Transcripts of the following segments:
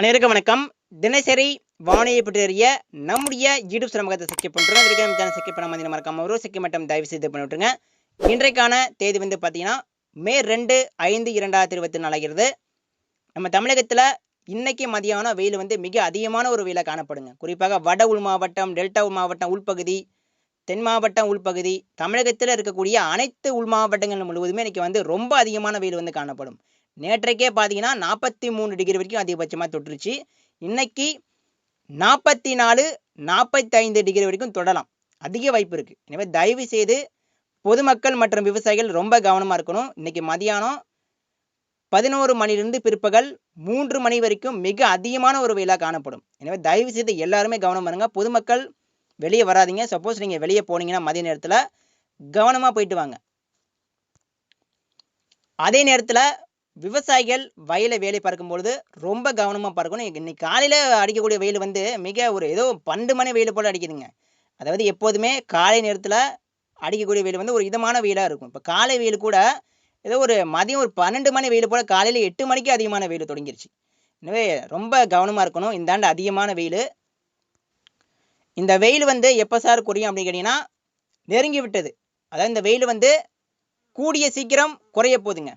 அனைவருக்கும் வணக்கம். தினசரி வானிலை பற்றிய நம்முடைய யூடியூப் சமூகத்தை சப்ஸ்கிரைப் பண்ணுறோம் இதுக்கு நம்ம சேனல் சப்ஸ்கிரைப் பண்ண மாதிரி மறக்காம ஒரு செக்கி மட்டும் தயவு செய்து பண்ணி விட்டுருங்க. இன்றைக்கான தேதி வந்து பார்த்தீங்கன்னா மே ரெண்டு ஐந்து இரண்டாயிரத்தி இருபத்தி நாலாகிறது நம்ம தமிழகத்தில் இன்னைக்கு மதியானம் வெயில் வந்து மிக அதிகமான ஒரு வெயிலை காணப்படுங்க. குறிப்பாக வட உள் மாவட்டம் டெல்டா உள் மாவட்டம் உள்பகுதி தென் மாவட்டம் உள்பகுதி தமிழகத்தில் இருக்கக்கூடிய அனைத்து உள் மாவட்டங்கள் முழுவதுமே இன்னைக்கு வந்து ரொம்ப அதிகமான வெயில் வந்து காணப்படும். நேற்றைக்கே பார்த்தீங்கன்னா நாற்பத்தி மூணு டிகிரி வரைக்கும் அதிகபட்சமாக தொட்டுருச்சு இன்னைக்கு நாற்பத்தி நாலு நாற்பத்தைந்து டிகிரி வரைக்கும் தொடலாம். அதிக வாய்ப்பு இருக்குது எனவே தயவு செய்து பொதுமக்கள் மற்றும் விவசாயிகள் ரொம்ப கவனமாக இருக்கணும். இன்னைக்கு மதியானம் பதினோரு மணிலிருந்து பிற்பகல் மூன்று மணி வரைக்கும் மிக அதிகமான ஒரு வெயிலாக காணப்படும். எனவே தயவு செய்து எல்லாருமே கவனம் பண்ணுங்க பொதுமக்கள் வெளியே வராதீங்க. சப்போஸ் நீங்கள் வெளியே போனீங்கன்னா மதிய நேரத்தில் கவனமாக போயிட்டு வாங்க. அதே நேரத்தில் விவசாயிகள் வயலை வேலை பார்க்கும்பொழுது ரொம்ப கவனமாக பார்க்கணும். இன்னைக்கு காலையில் அடிக்கக்கூடிய வெயில் வந்து மிக ஒரு ஏதோ பன்னெண்டு மணி வெயில் போல் அடிக்குதுங்க. அதாவது எப்போதுமே காலை நேரத்தில் அடிக்கக்கூடிய வெயில் வந்து ஒரு இதமான வெயிலாக இருக்கும். இப்போ காலை வெயில் கூட ஏதோ ஒரு மதியம் ஒரு பன்னெண்டு மணி வெயில் போல் காலையில் எட்டு மணிக்கு அதிகமான வெயில் தொடங்கிருச்சு. எனவே ரொம்ப கவனமாக இருக்கணும். இந்த ஆண்டு அதிகமான வெயில். இந்த வெயில் வந்து எப்போ சார் குறையும் அப்படின்னு கேட்டிங்கன்னா நெருங்கி விட்டது. அதாவது இந்த வெயில் வந்து கூடிய சீக்கிரம் குறைய போகுதுங்க.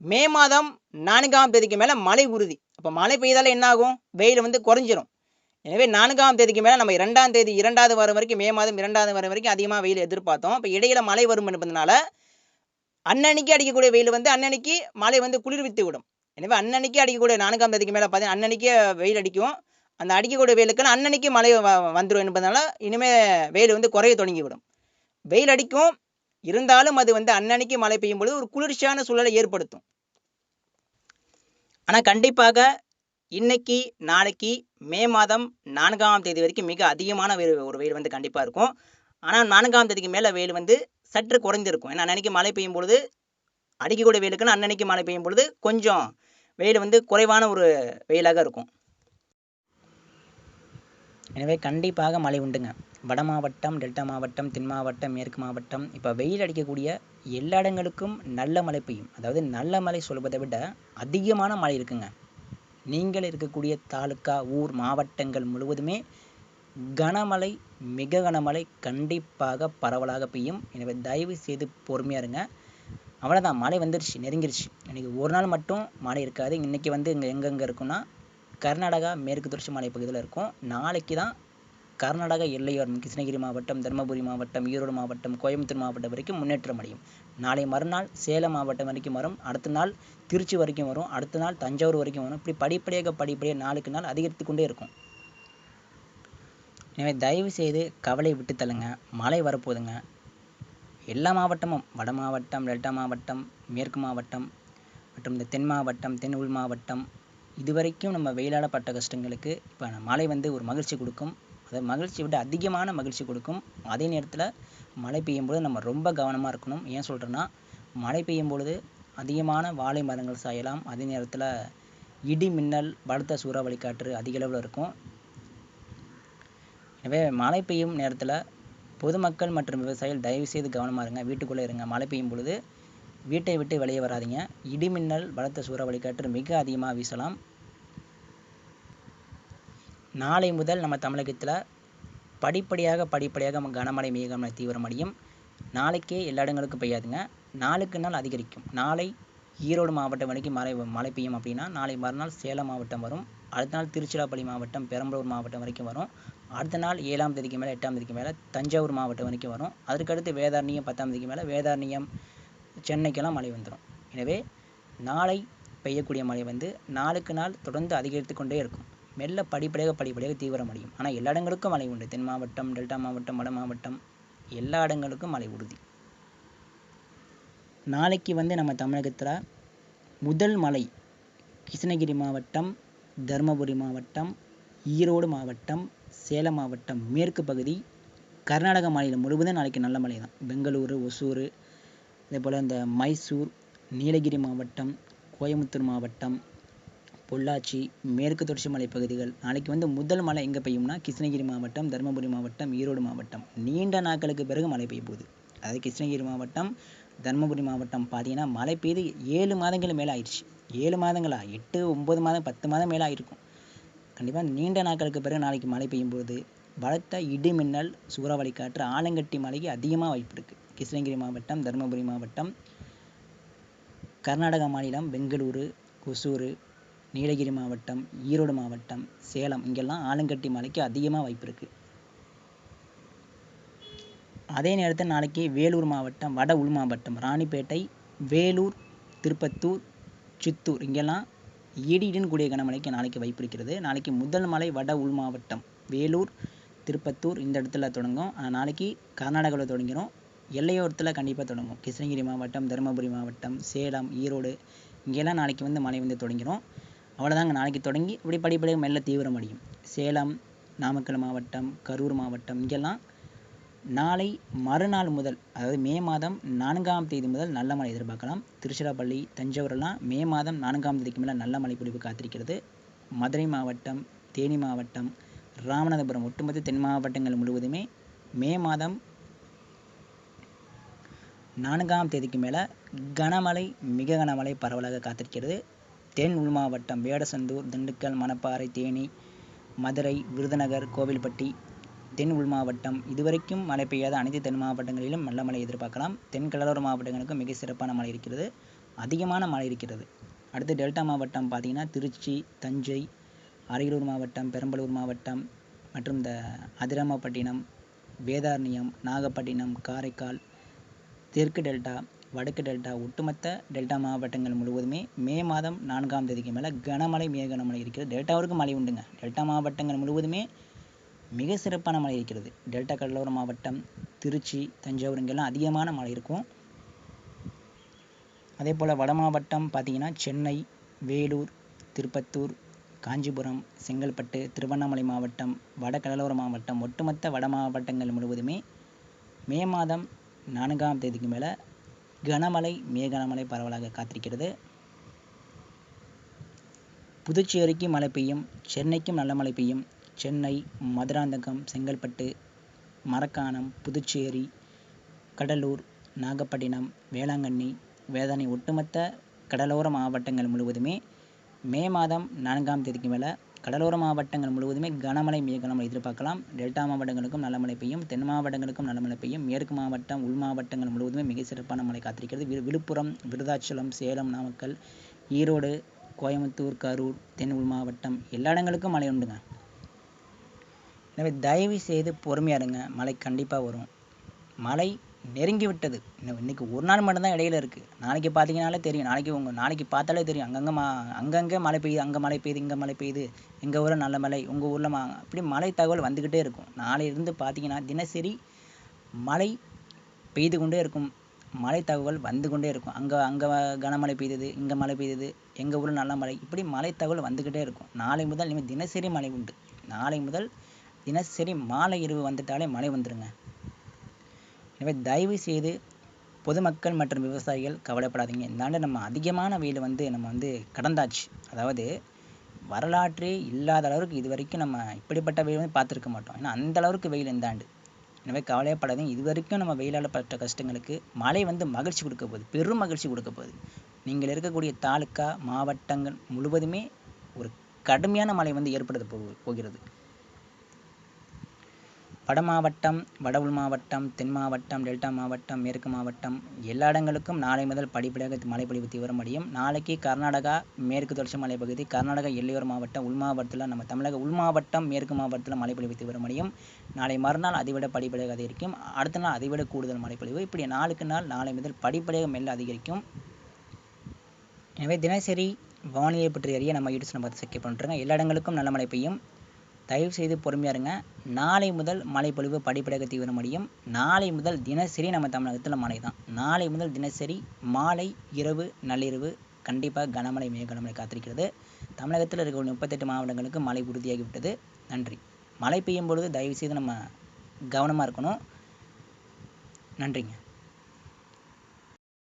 மே மாதம் நான்காம் தேதிக்கு மேலே மழை உறுதி. அப்போ மழை பெய்தால என்ன ஆகும் வெயில் வந்து குறைஞ்சிரும். எனவே நான்காம் தேதிக்கு மேலே நம்ம இரண்டாம் தேதி இரண்டாவது வாரம் வரைக்கும் மே மாதம் இரண்டாவது வாரம் வரைக்கும் அதிகமாக வெயில் எதிர்பார்த்தோம். இப்போ இடையில மழை வரும் என்பதனால அன்னன்னைக்கு அடிக்கக்கூடிய வெயில் வந்து அன்னன்னைக்கு மழை வந்து குளிர்வித்து விடும். எனவே அன்னன்னைக்கு அடிக்கக்கூடிய நான்காம் தேதிக்கு மேலே பார்த்தீங்கன்னா அன்னன்னைக்கே வெயில் அடிக்கும். அந்த அடிக்கக்கூடிய வெயிலுக்கு அன்னன்னைக்கு மழை வந்துடும் என்பதனால இனிமேல் வெயில் வந்து குறைய தொடங்கிவிடும் வெயில் அடிக்கும். இருந்தாலும் அது வந்து அன்னன்னைக்கு மழை பெய்யும் பொழுது ஒரு குளிர்ச்சியான சூழலை ஏற்படுத்தும். ஆனால் கண்டிப்பாக இன்னைக்கு நாளைக்கு மே மாதம் நான்காம் தேதி வரைக்கும் மிக அதிகமான வெயில் ஒரு வெயில் வந்து கண்டிப்பாக இருக்கும். ஆனால் நான்காம் தேதிக்கு மேலே வெயில் வந்து சற்று குறைந்திருக்கும் ஏன்னா அன்னன்னைக்கு மழை பெய்யும் பொழுது அடிக்கக்கூடிய வெயிலுக்குன்னு அன்னன்னைக்கு மழை பெய்யும் பொழுது கொஞ்சம் வெயில் வந்து குறைவான ஒரு வெயிலாக இருக்கும். எனவே கண்டிப்பாக மழை உண்டுங்க. வட மாவட்டம் டெல்டா மாவட்டம் தென் மாவட்டம் மேற்கு மாவட்டம். இப்போ வெயில் அடிக்கக்கூடிய எல்லா இடங்களுக்கும் நல்ல மழை பெய்யும். அதாவது நல்ல மழை சொல்வதை விட அதிகமான மழை இருக்குங்க. நீங்கள் இருக்கக்கூடிய தாலுக்கா ஊர் மாவட்டங்கள் முழுவதுமே கனமழை மிக கனமழை கண்டிப்பாக பரவலாக பெய்யும். எனவே தயவு செய்து பொறுமையாக இருங்க. அவ்வளோதான் மழை வந்துருச்சு நெருங்கிருச்சு. இன்னைக்கு ஒரு நாள் மட்டும் மழை இருக்காது. இன்னைக்கு வந்து இங்கே எங்கெங்கே இருக்குன்னா கர்நாடகா மேற்கு தொடர்ச்சி மலை பகுதியில் இருக்கும். நாளைக்கு தான் கர்நாடக எல்லையோரம் கிருஷ்ணகிரி மாவட்டம் தர்மபுரி மாவட்டம் ஈரோடு மாவட்டம் கோயம்புத்தூர் மாவட்டம் வரைக்கும் முன்னேற்றம் அடையும். நாளை மறுநாள் சேலம் மாவட்டம் வரைக்கும் வரும். அடுத்த நாள் திருச்சி வரைக்கும் வரும். அடுத்த நாள் தஞ்சாவூர் வரைக்கும் வரும். இப்படி படிப்படியாக படிப்படியாக நாளுக்கு நாள் அதிகரித்து கொண்டே இருக்கும். எனவே தயவு செய்து கவலை விட்டு தள்ளுங்க. மழை வரப்போகுதுங்க. எல்லா மாவட்டமும் வட மாவட்டம் டெல்டா மாவட்டம் மேற்கு மாவட்டம் மற்றும் இந்த தென் மாவட்டம் தென் உள் மாவட்டம் இதுவரைக்கும் நம்ம வெயிலாடப்பட்ட கஷ்டங்களுக்கு இப்போ மழை வந்து ஒரு மகிழ்ச்சி கொடுக்கும். அதாவது மகிழ்ச்சி விட அதிகமான மகிழ்ச்சி கொடுக்கும். அதே நேரத்தில் மழை பெய்யும் பொழுது நம்ம ரொம்ப கவனமாக இருக்கணும். ஏன் சொல்கிறேன்னா மழை பெய்யும் பொழுது அதிகமான வாழை மரங்கள் சாயலாம். அதே நேரத்தில் இடி மின்னல் பலத்த சூறாவளி காற்று அதிக அளவில் இருக்கும். எனவே மழை பெய்யும் நேரத்தில் பொதுமக்கள் மற்றும் விவசாயிகள் தயவு செய்து கவனமாக இருங்க. வீட்டுக்குள்ளே இருங்க. மழை பெய்யும் பொழுது வீட்டை விட்டு வெளியே வராதீங்க. இடி மின்னல் பலத்த சூறாவளி காற்று மிக அதிகமாக வீசலாம். நாளை முதல் நம்ம தமிழகத்தில் படிப்படியாக படிப்படியாக நம்ம கனமழை மிக கனமழை தீவிரமடையும் நாளைக்கே எல்லா இடங்களுக்கும் பெய்யாதுங்க. நாளுக்கு நாள் அதிகரிக்கும். நாளை ஈரோடு மாவட்டம் வரைக்கும் மழை மழை பெய்யும் அப்படின்னா நாளை மறுநாள் சேலம் மாவட்டம் வரும். அடுத்த நாள் திருச்சிராப்பள்ளி மாவட்டம் பெரம்பலூர் மாவட்டம் வரைக்கும் வரும். அடுத்த நாள் ஏழாம் தேதிக்கு மேலே எட்டாம் தேதிக்கு மேலே தஞ்சாவூர் மாவட்டம் வரைக்கும் வரும். அதுக்கடுத்து வேதாரண்யம் பத்தாம் தேதிக்கு மேலே வேதாரண்யம் சென்னைக்கெல்லாம் மழை வந்துடும் எனவே நாளை பெய்யக்கூடிய மழை வந்து நாளுக்கு நாள் தொடர்ந்து அதிகரித்து கொண்டே இருக்கும். மெல்ல படிப்படியாக படிப்படியாக தீவிரமடையும் ஆனால் எல்லா இடங்களுக்கும் மழை உண்டு. தென் மாவட்டம் டெல்டா மாவட்டம் வட மாவட்டம் எல்லா இடங்களுக்கும் மழை உறுதி. நாளைக்கு வந்து நம்ம தமிழகத்தில் முதல் மழை கிருஷ்ணகிரி மாவட்டம் தருமபுரி மாவட்டம் ஈரோடு மாவட்டம் சேலம் மாவட்டம் மேற்கு பகுதி கர்நாடக மாநிலம் முழுவதும் நாளைக்கு நல்ல மழை தான். பெங்களூரு ஒசூர் அதே போல் இந்த மைசூர் நீலகிரி மாவட்டம் கோயம்புத்தூர் மாவட்டம் பொள்ளாச்சி மேற்கு தொடர்ச்சி மலை பகுதிகள். நாளைக்கு வந்து முதல் மழை எங்கே பெய்யும்னா கிருஷ்ணகிரி மாவட்டம் தருமபுரி மாவட்டம் ஈரோடு மாவட்டம். நீண்ட நாட்களுக்கு பிறகு மழை பெய்ய போகுது அதாவது கிருஷ்ணகிரி மாவட்டம் தருமபுரி மாவட்டம் பார்த்தீங்கன்னா மழை பெய்து ஏழு மாதங்கள் மேலே ஆயிடுச்சு. ஏழு மாதங்களா? எட்டு ஒம்பது மாதம் பத்து மாதம் மேலே ஆயிருக்கும். கண்டிப்பாக நீண்ட நாட்களுக்கு பிறகு நாளைக்கு மழை பெய்யும் பொழுது பலத்த இடி மின்னல் சூறாவளி காற்று ஆலங்கட்டி மழைக்கு அதிகமாக வாய்ப்பு இருக்குது கிருஷ்ணகிரி மாவட்டம் தருமபுரி மாவட்டம் கர்நாடகா மாநிலம் பெங்களூரு ஒசூர் நீலகிரி மாவட்டம் ஈரோடு மாவட்டம் சேலம் இங்கெல்லாம் ஆலங்கட்டி மழைக்கு அதிகமாக வாய்ப்பு இருக்குது அதே நேரத்தில் நாளைக்கு வேலூர் மாவட்டம் வட உள் மாவட்டம் ராணிப்பேட்டை வேலூர் திருப்பத்தூர் சித்தூர் இங்கெல்லாம் இடியுடன் கூடிய கனமழைக்கு நாளைக்கு வாய்ப்பு இருக்கிறது. நாளைக்கு முதல் மழை வட உள் மாவட்டம் வேலூர் திருப்பத்தூர் இந்த இடத்துல தொடங்கும். நாளைக்கு கர்நாடகாவில் தொடங்கிடும் எல்லையோரத்தில் கண்டிப்பாக தொடங்கும். கிருஷ்ணகிரி மாவட்டம் தருமபுரி மாவட்டம் சேலம் ஈரோடு இங்கெல்லாம் நாளைக்கு வந்து மழை வந்து தொடங்கிடும் அவ்வளோதாங்க நாளைக்கு தொடங்கி இப்படி படிப்படியாக மெல்ல தீவிரமடையும் சேலம் நாமக்கல் மாவட்டம் கரூர் மாவட்டம் இங்கெல்லாம் நாளை மறுநாள் முதல் அதாவது மே மாதம் நான்காம் தேதி முதல் நல்ல மழை எதிர்பார்க்கலாம். திருச்சிராப்பள்ளி தஞ்சாவூரெல்லாம் மே மாதம் நான்காம் தேதிக்கு மேலே நல்ல மழை பொழிவு காத்திருக்கிறது. மதுரை மாவட்டம் தேனி மாவட்டம் ராமநாதபுரம் ஒட்டுமொத்த தென் மாவட்டங்கள் முழுவதுமே மே மாதம் நான்காம் தேதிக்கு மேலே கனமழை மிக கனமழை பரவலாக காத்திருக்கிறது. தென் உள் மாவட்டம் வேடசந்தூர் திண்டுக்கல் மணப்பாறை தேனி மதுரை விருதுநகர் கோவில்பட்டி. தென் உள் மாவட்டம். இதுவரைக்கும் மழை பெய்யாத அனைத்து தென் மாவட்டங்களிலும் நல்ல மழை எதிர்பார்க்கலாம். தென் கடலோர மாவட்டங்களுக்கு மிக சிறப்பான மழை இருக்கிறது. அதிகமான மழை இருக்கிறது. அடுத்து டெல்டா மாவட்டம் பார்த்திங்கன்னா திருச்சி தஞ்சை அரியலூர் மாவட்டம் பெரம்பலூர் மாவட்டம் மற்றும் இந்த அதிராமப்பட்டினம் வேதாரண்யம் நாகப்பட்டினம் காரைக்கால் தெற்கு டெல்டா வடக்கு டெல்டா ஒட்டுமொத்த டெல்டா மாவட்டங்கள் முழுவதுமே மே மாதம் நான்காம் தேதிக்கு மேலே கனமழை மிக கனமழை இருக்கிறது. டெல்டாவிற்கு மழை உண்டுங்க. டெல்டா மாவட்டங்கள் முழுவதுமே மிக சிறப்பான மழை இருக்கிறது. டெல்டா கடலோர மாவட்டம் திருச்சி தஞ்சாவூர் இங்கெல்லாம் அதிகமான மழை இருக்கும். அதே போல் வட மாவட்டம் பார்த்திங்கன்னா சென்னை வேலூர் திருப்பத்தூர் காஞ்சிபுரம் செங்கல்பட்டு திருவண்ணாமலை மாவட்டம் வட கடலோர மாவட்டம் ஒட்டுமொத்த வட மாவட்டங்கள் முழுவதுமே மே மாதம் நான்காம் தேதிக்கு மேலே கனமழை மிக கனமழை பரவலாக காத்திருக்கிறது. புதுச்சேரிக்கு மழை பெய்யும் சென்னைக்கும் நல்ல மழை பெய்யும். சென்னை மதுராந்தகம் செங்கல்பட்டு மரக்காணம் புதுச்சேரி கடலூர் நாகப்பட்டினம் வேளாங்கண்ணி வேதாணி ஒட்டுமொத்த கடலோர மாவட்டங்கள் முழுவதுமே மே மாதம் நான்காம் தேதிக்கு மேலே கடலோர மாவட்டங்கள் முழுவதுமே கனமழை மிக கனமழை எதிர்பார்க்கலாம். டெல்டா மாவட்டங்களுக்கும் நல்ல மழை பெய்யும். தென் மாவட்டங்களுக்கும் நல்ல மழை பெய்யும். மேற்கு மாவட்டம் உள் மாவட்டங்கள் முழுவதுமே மிக சிறப்பான மழை காத்திருக்கிறது. விழுப்புரம் விருதாச்சலம் சேலம் நாமக்கல் ஈரோடு கோயம்புத்தூர் கரூர் தென் உள் மாவட்டம் எல்லா இடங்களுக்கும் மழை உண்டுங்க. எனவே தயவு செய்து பொறுமையாக இருங்க. மழை கண்டிப்பாக வரும். மழை நெருங்கி விட்டது இன்னும் இன்னைக்கு ஒரு நாள் மட்டும்தான் இடையில இருக்குது நாளைக்கு பார்த்தீங்கனாலே தெரியும். நாளைக்கு உங்கள் நாளைக்கு பார்த்தாலே தெரியும். அங்கங்கே மா அங்கங்கே மழை பெய்யுது அங்கே மழை பெய்யுது இங்கே மழை பெய்யுது எங்கள் ஊரில் நல்ல மழை உங்கள் ஊரில் மா அப்படி மழை தகவல் வந்துக்கிட்டே இருக்கும். நாளையிலிருந்து பார்த்தீங்கன்னா தினசரி மழை பெய்து கொண்டே இருக்கும். மழை தகவல் வந்து கொண்டே இருக்கும். அங்கே அங்கே கனமழை பெய்தது இங்கே மழை பெய்தது எங்கள் ஊரில் நல்ல மழை இப்படி மழை தகவல் வந்துக்கிட்டே இருக்கும். நாளை முதல் இனிமேல் தினசரி மழை உண்டு. நாளை முதல் தினசரி மாலை இரவு வந்துட்டாலே மழை வந்துடுங்க எனவே தயவு செய்து பொதுமக்கள் மற்றும் விவசாயிகள் கவலைப்படாதீங்க. இந்த ஆண்டு நம்ம அதிகமான வெயில் வந்து நம்ம வந்து கடந்தாச்சு. அதாவது வரலாற்றே இல்லாத அளவுக்கு இது வரைக்கும் நம்ம இப்படிப்பட்ட வெயில் வந்து பார்த்துருக்க மாட்டோம். ஏன்னா அந்த அளவுக்கு வெயில் இந்த ஆண்டு. எனவே கவலையப்படாதீங்க. இது வரைக்கும் நம்ம வெயிலால் பட்ட கஷ்டங்களுக்கு மழை வந்து மகிழ்ச்சி கொடுக்க போகுது. பெரும் மகிழ்ச்சி கொடுக்க போகுது. நீங்கள் இருக்கக்கூடிய தாலுக்கா மாவட்டங்கள் முழுவதுமே ஒரு கடுமையான மழை வந்து ஏற்படுத்த போகிறது. வட மாவட்டம் வட உள் மாவட்டம் தென் மாவட்டம் டெல்டா மாவட்டம் மேற்கு மாவட்டம் எல்லா இடங்களுக்கும் நாளை முதல் படிப்படியாக மழைப்பொழிவு பொழிவு தீவிரமடையும் நாளைக்கு கர்நாடகா மேற்கு தொடர்ச்சி மலைப்பகுதி கர்நாடகா எல்லையோர மாவட்டம் உள் மாவட்டத்தில் நம்ம தமிழக உள் மாவட்டம் மேற்கு மாவட்டத்தில் மழைப்பொழிவு பொழிவு தீவிரமடையும் நாளை மறுநாள் அதைவிட படிப்படியாக அதிகரிக்கும். அடுத்த நாள் அதைவிட கூடுதல் மழைப்பொழிவு. இப்படி நாளுக்கு நாள் நாளை முதல் படிப்படியாக மெல்ல அதிகரிக்கும். எனவே தினசரி வானிலை பற்றி அறிய நம்ம யூடியூப் நம்ம செக் பண்ணுறோங்க எல்லா இடங்களுக்கும் நல்ல மழை பெய்யும். தயவு செய்து பொறுமையாக இருங்க. நாளை முதல் மழை பொழிவு படிப்படியாக தீவிரமடையும் நாளை முதல் தினசரி நம்ம தமிழகத்தில் மழை தான். நாளை முதல் தினசரி மாலை இரவு நள்ளிரவு கண்டிப்பாக கனமழை மிக கனமழை காத்திருக்கிறது. தமிழகத்தில் இருக்கக்கூடிய முப்பத்தெட்டு மாவட்டங்களுக்கு மழை உறுதியாகிவிட்டது நன்றி. மழை பெய்யும் பொழுது தயவுசெய்து நம்ம கவனமாக இருக்கணும். நன்றிங்க.